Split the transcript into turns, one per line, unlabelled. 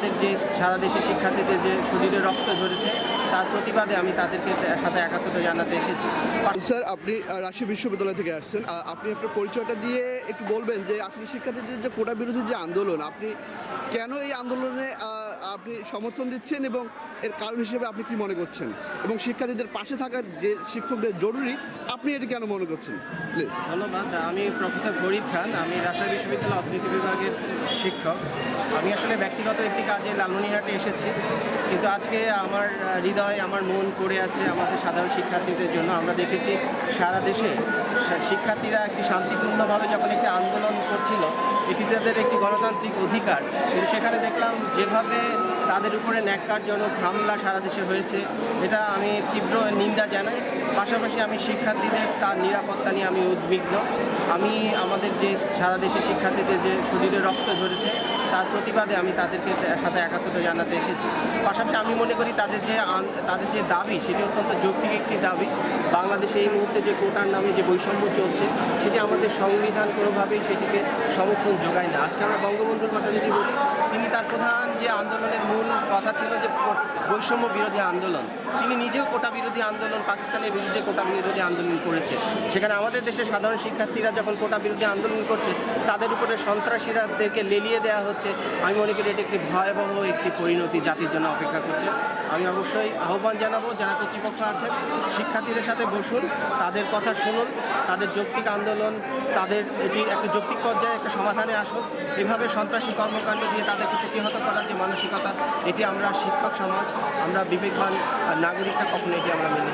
আমাদের যে সারা দেশের শিক্ষার্থীদের যে শরীরে রক্ত ঝরেছে, তার প্রতিবাদে আমি তাদেরকে সাথে একাত্মতা জানাতে এসেছি।
স্যার, আপনি রাজশাহী বিশ্ববিদ্যালয় থেকে আসছেন। আপনি আপনার পরিচয়টা দিয়ে একটু বলবেন যে আসলে শিক্ষার্থীদের যে কোটা বিরোধী যে আন্দোলন, আপনি কেন এই আন্দোলনে আপনি সমর্থন দিচ্ছেন এবং এর কারণ হিসেবে আপনি কি মনে করছেন? এবং শিক্ষার্থীদের পাশে থাকার যে শিক্ষকদের জরুরি, আপনি এটি কেন মনে করছেন? প্লিজ
ধন্যবাদ। আমি প্রফেসর ফরিদ খান। আমি রাজশাহী বিশ্ববিদ্যালয় অর্থনীতি বিভাগের শিক্ষক। আমি আসলে ব্যক্তিগত একটি কাজে লালমনিরহাটে এসেছি। কিন্তু আজকে আমার হৃদয়, আমার মন পড়ে আছে আমাদের সাধারণ শিক্ষার্থীদের জন্য। আমরা দেখেছি সারা দেশে শিক্ষার্থীরা একটি শান্তিপূর্ণভাবে যখন একটি আন্দোলন করছিল এটি তাদের একটি গণতান্ত্রিক অধিকার। কিন্তু সেখানে দেখলাম যেভাবে তাদের উপরে ন্যাক্কারজনক হামলা সারা দেশে হয়েছে, এটা আমি তীব্র নিন্দা জানাই। পাশাপাশি আমি শিক্ষার্থীদের তার নিরাপত্তা নিয়ে আমি উদ্বিগ্ন। আমি আমাদের যে সারা দেশে শিক্ষার্থীদের যে শরীরে রক্ত ঝরেছে, তার প্রতিবাদে আমি তাদেরকে সাথে একাত্মতা জানাতে এসেছি। পাশাপাশি আমি মনে করি তাদের যে তাদের যে দাবি, সেটি অত্যন্ত যৌক্তিক একটি দাবি। বাংলাদেশে এই মুহূর্তে যে কোটার নামে যে বৈষম্য চলছে সেটি আমাদের সংবিধান কোনোভাবেই সেটিকে সমর্থন যোগায় না। আজকে আমরা বঙ্গবন্ধুর কথা যদি বলি, তিনি তার প্রধান যে আন্দোলনের মূল কথা ছিল যে বৈষম্য বিরোধী আন্দোলন, তিনি নিজেও কোটা বিরোধী আন্দোলন, পাকিস্তানের বিরুদ্ধে কোটা বিরোধী আন্দোলন করেছে। সেখানে আমাদের দেশের সাধারণ শিক্ষার্থীরা যখন কোটা বিরোধী আন্দোলন করছে, তাদের উপরে সন্ত্রাসীরাদেরকে লেলিয়ে দেওয়া হচ্ছে। আমি মনে করি এটি একটি ভয়াবহ একটি পরিণতি জাতির জন্য অপেক্ষা করছে। আমি অবশ্যই আহ্বান জানাব, যারা কর্তৃপক্ষ আছেন, শিক্ষার্থীদের সাথে বসুন, তাদের কথা শুনুন, তাদের যৌক্তিক আন্দোলন তাদের এটি একটা যৌক্তিক পর্যায়ে, একটা সমাধানে আসুক এভাবে সন্ত্রাসী কর্মকাণ্ড দিয়ে তাদেরকে প্রতিহত করার যে মানসিকতা, এটি আমরা শিক্ষক সমাজ, আমরা বিবেকবান নাগরিকরা কখনো এটি আমরা মেনে